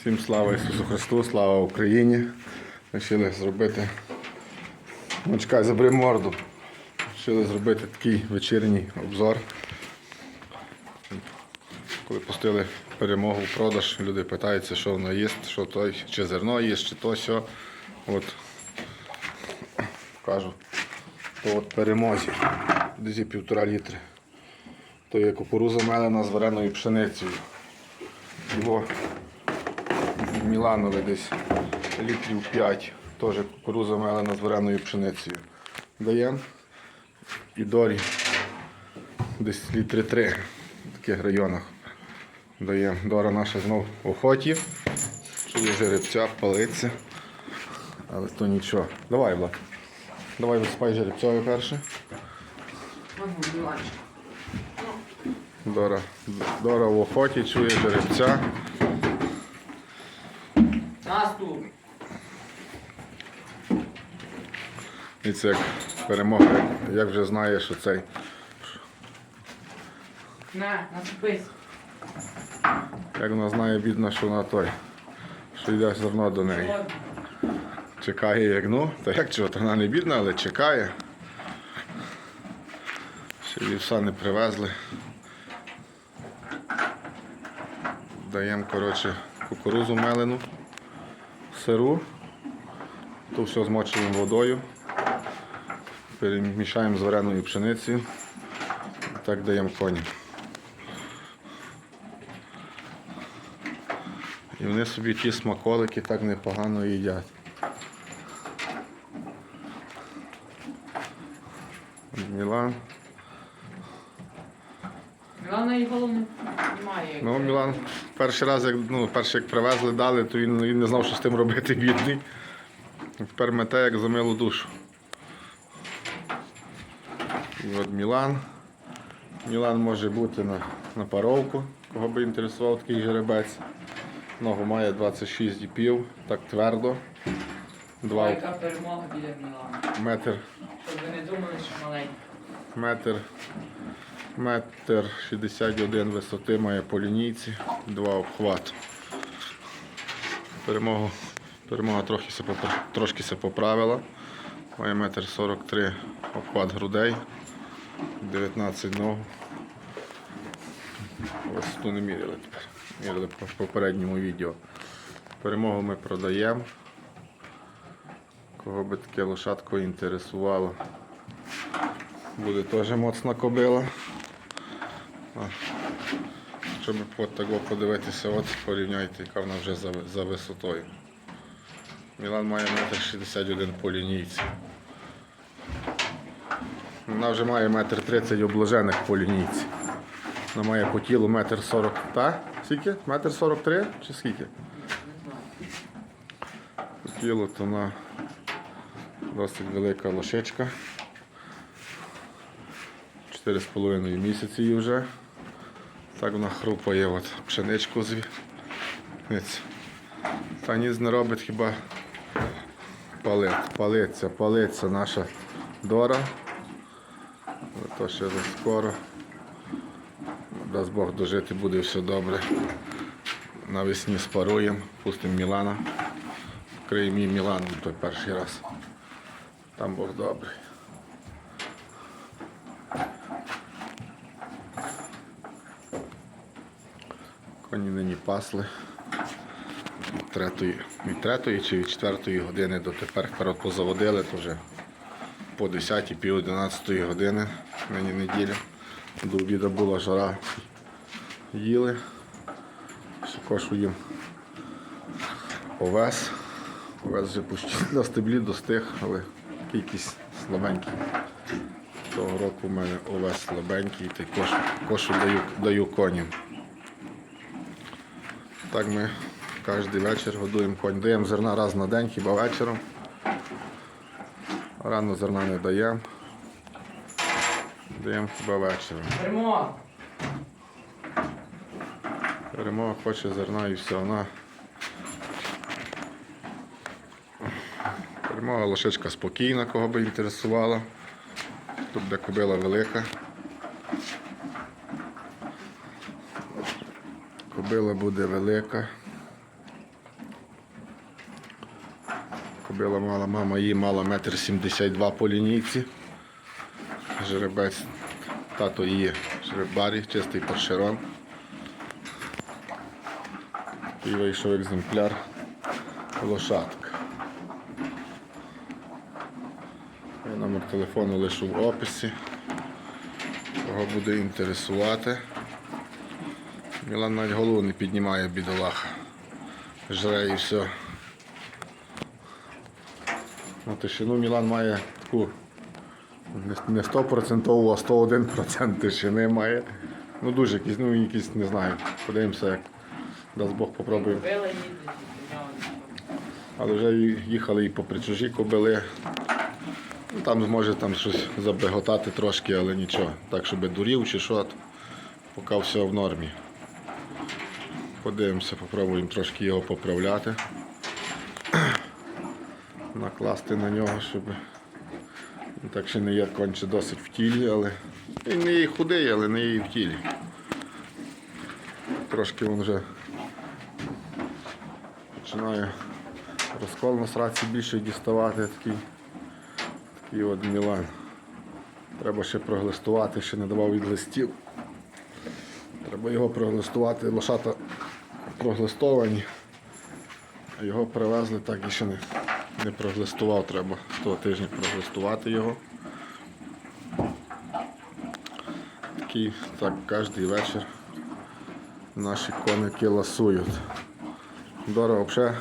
Всім слава Ісусу Христу, слава Україні. Вирішили зробити. Чекай, забери морду. Вирішили зробити такий вечірній обзор. Коли пустили перемогу в продаж, люди питаються, що воно їсть, що той, чи зерно їсть, чи то сьо. От кажу, то от перемозі. Десь півтора літри. То є кукуруза мелена з вареною пшеницею. Його Міланове десь літрів 5, теж кукуруза мелена з вареною пшеницею. Даємо. І дорі десь літри 3 в таких районах. Даємо. Дора наша знов в охоті. Чує жеребця, палиться. Але то нічого. Давай, Влад. Давай висипай жеребцеві перше. Дора, Дора в охоті, чує жеребця. Наступ. І це як перемога, як, вже знає, що цей. На, наступись. Як вона знає, бідна, що вона той. Що йде зерно до неї. Чекає як ну. Та як чого, то вона не бідна, але чекає. Ще вівса не привезли. Даємо, коротше, кукурузу мелену, сиру. То все змочуємо водою. Перемішаємо з вареною пшеницею. І так даємо коні. І вони собі ті смаколики так непогано їдять. Мілан. Мілана і головне немає. Ну, Мілан перший раз, як, ну, перший, як привезли, дали, то він, він не знав, що з тим робити бідний. Тепер мете як за милу душу. І от Мілан. Мілан може бути на, на паровку, кого би інтересував такий жеребець. Ногу має 26,5, так твердо. Два Яка перемога біля Мілана. метр Щоб ви не думали, що маленька. Метр, метр 61 висоти має по лінійці, два обхват. Перемогу, перемога трохи се, трошки се поправила. Має метр 43 обхват грудей, 19 ног. Висоту не міряли тепер. Міряли в попередньому відео. Перемогу ми продаємо. Кого би таке лошадко інтересувало. Буде теж моцна кобила. Щоб от так подивитися, от порівняйте, яка вона вже за, за висотою. Мілан має 1,61 м по лінійці. Вона вже має 1,30 м обложених по лінійці. Вона має по тілу 1,40 м. Та? Скільки? 1,43 м чи скільки? По тілу то вона досить велика лошичка. 4,5 місяці їй вже. Так вона хрупає от пшеничку зві. Та ніц не робить хіба палит, палиться, палиться наша Дора. То ще скоро. Дасть Бог дожити, буде все добре. Навесні спаруємо, пустимо Мілана. Вкриємо Міланом той перший раз. Там Бог добрий. Коні нині пасли від третої, від третої чи від четвертої години до тепер вперед позаводили, то вже по 10 пів 11 години, нині неділя. До обіду була жара. Їли. Ще кошу їм овес. Овес вже почти на стеблі достиг, але кількість слабенький. Того року в мене овес слабенький, та й кошу, кошу даю, даю коням. Так ми кожен вечір годуємо конь. Даємо зерна раз на день, хіба вечором. Рано зерна не даємо. Даємо хіба вечором. Перемога. Перемога хоче зерна і все. Вона. Перемога лошечка спокійна, кого би інтересувала. Тут де кобила велика. Кобила буде велика. Кобила мала, мама її мала метр сімдесят два по лінійці. Жеребець, тато її жеребарі, чистий паршерон. І вийшов екземпляр лошадка. Я номер телефону лишу в описі. Кого буде інтересувати. Мілан навіть голову не піднімає бідолаха. Жре і все. На тишину Мілан має таку не- не 100%, а 101% тишини має. Ну дуже якийсь, ну якийсь, не знаю. Подивимося, як дасть Бог попробуємо. Але вже їхали і попри чужі кобили. Ну, там зможе там щось забеготати трошки, але нічого. Так, щоб дурів чи що, поки все в нормі. Подивимося, попробуємо трошки його поправляти. Накласти на нього, щоб так ще не є конче досить в тілі, але він не є худий, але не є в тілі. Трошки він вже починає розкол на сраці більше діставати такий, такий от Мілан. Треба ще проглистувати, ще не давав від листів. Треба його проглистувати. Лошата проглистовані, його привезли так і ще не, не проглистував. Треба того тижня проглистувати його. Такий так кожен вечір наші коники ласують. Дора взагалі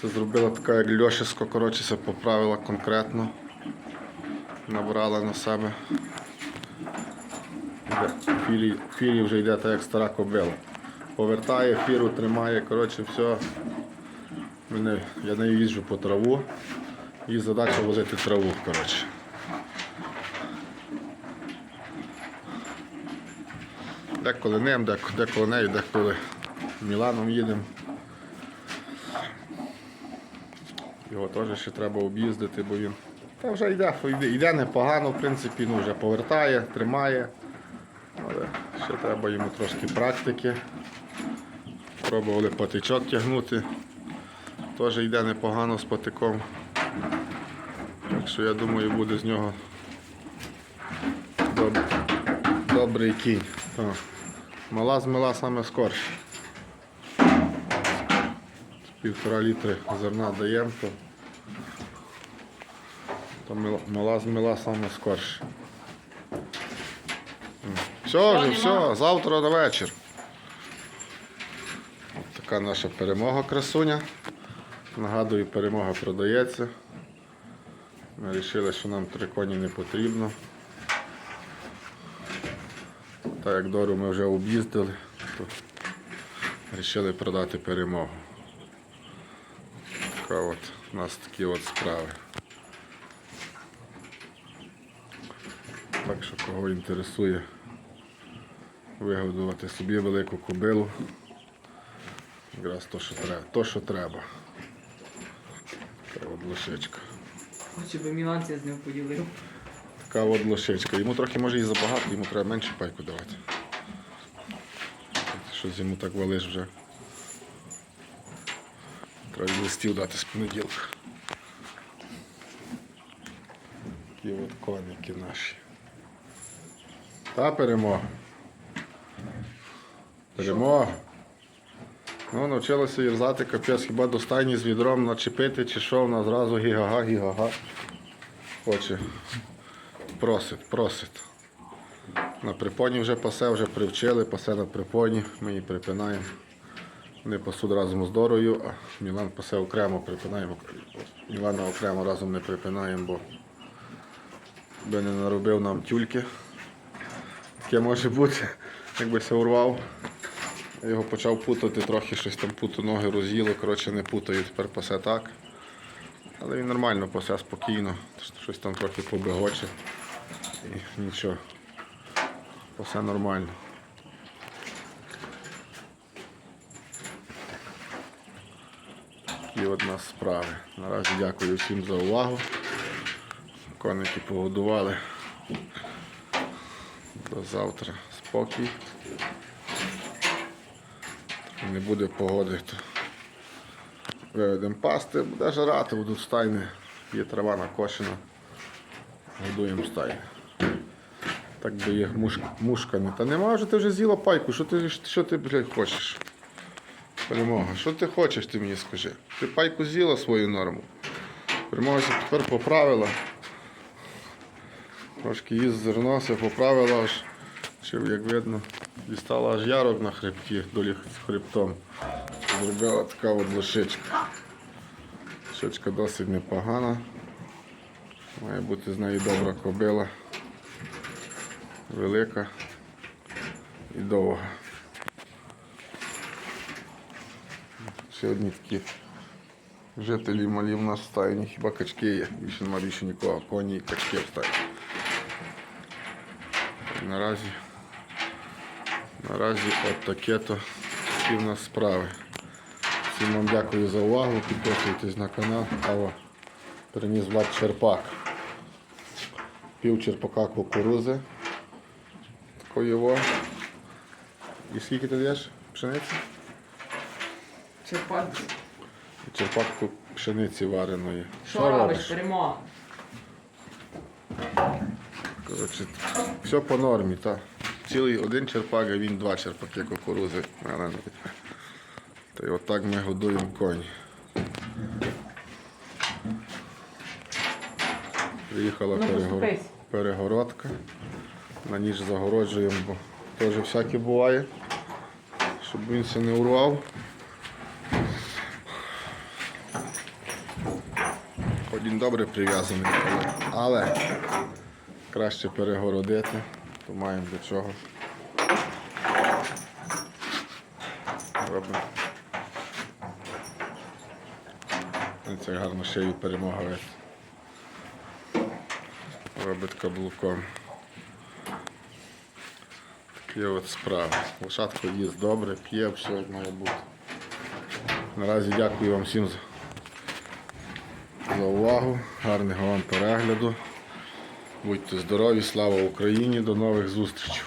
це зробила така, як Льошисько, коротше, це поправила конкретно. Набрала на себе. Фірі, фірі вже йде так, як стара кобила. Повертає, фіру тримає, коротше, все. Мене, я нею їжджу по траву. Її задача возити траву, коротше. Деколи ним, дек- деколи нею, деколи Міланом їдемо. Його теж ще треба об'їздити, бо він та вже йде, йде, йде непогано, в принципі, ну вже повертає, тримає. Але ще треба йому трошки практики. Пробували патичок тягнути. Теж йде непогано з патиком. Так що я думаю, буде з нього доб- добрий кінь. Так. Мала змила саме скорше. Півтора літри зерна даємо, то, то мала змила саме скорше. Все вже, все, завтра на вечір. Така наша перемога красуня. Нагадую, перемога продається. Ми вирішили, що нам три коні не потрібно. Так як Дору ми вже об'їздили, то вирішили продати перемогу. Така от у нас такі от справи. Так що кого інтересує вигодувати собі велику кобилу. Якраз то, що треба. То, що треба. Така от лошечка. Хоче би Міланція з ним поділив. Така от лошечка. Йому трохи може і забагато, йому треба менше пайку давати. Щось йому так валиш вже. Треба листів дати з понеділка. Такі от коники наші. Та перемога. Перемога. Ну, навчилася їрзати капець, хіба до з відром начепити, чи що, вона зразу гігага, гігага. Хоче. Просить, просить. На припоні вже пасе, вже привчили, пасе на припоні, ми її припинаємо. Вони пасуть разом з Дорою, а Мілан пасе окремо припинаємо. Мілана окремо разом не припинаємо, бо би не наробив нам тюльки. Таке може бути, якби се урвав. Я його почав путати, трохи щось там путу ноги роз'їло, коротше не путаю, тепер пасе так. Але він нормально пасе спокійно, щось там трохи побегоче. І нічого. Все нормально. Такі от нас справи. Наразі дякую всім за увагу. Коники погодували. До завтра спокій. Не буде погоди, то Виведемо пасти, буде жарати, будуть стайни. Є трава накошена. Годуємо стайни. Так би є мушка, мушками. Та нема вже ти вже з'їла пайку. Що ти, що ти блядь, хочеш? Перемога. Що ти хочеш, ти мені скажи? Ти пайку з'їла свою норму. Перемога тепер поправила. Трошки їсть зернося, поправила аж, чи, як видно, дістала аж ярок на хребті, долі з хребтом. Зробила така от лошичка. Лошичка досить непогана. Має бути з нею добра кобила. Велика і довга. Ще одні такі жителі малі в нас стайні, хіба качки є. Більше нема більше нікого, коні і качки в стайні. Наразі, наразі от таке то всі в нас справи. Всім вам дякую за увагу, підписуйтесь на канал. Кава приніс Влад Черпак. Пів черпака кукурузи. Такої во. І скільки ти даєш пшениці? Черпак. Черпак пшениці вареної. Що робиш, перемога? Коротше, все по нормі, так. Цілий один черпак, а він два черпаки кукурузи. Та й отак ми годуємо коні. Приїхала Ну, перегор... перегородка. На ніч загороджуємо, бо теж всяке буває, щоб він се не урвав. Хоч він добре прив'язаний, але краще перегородити, то маємо для чого. Робимо. Це гарно шею перемога весь. Робить каблуком. Такі от справи. Лошадка їсть добре, п'є, все як має бути. Наразі дякую вам всім за увагу, гарного вам перегляду. Будьте здорові, слава Україні, до нових зустрічей.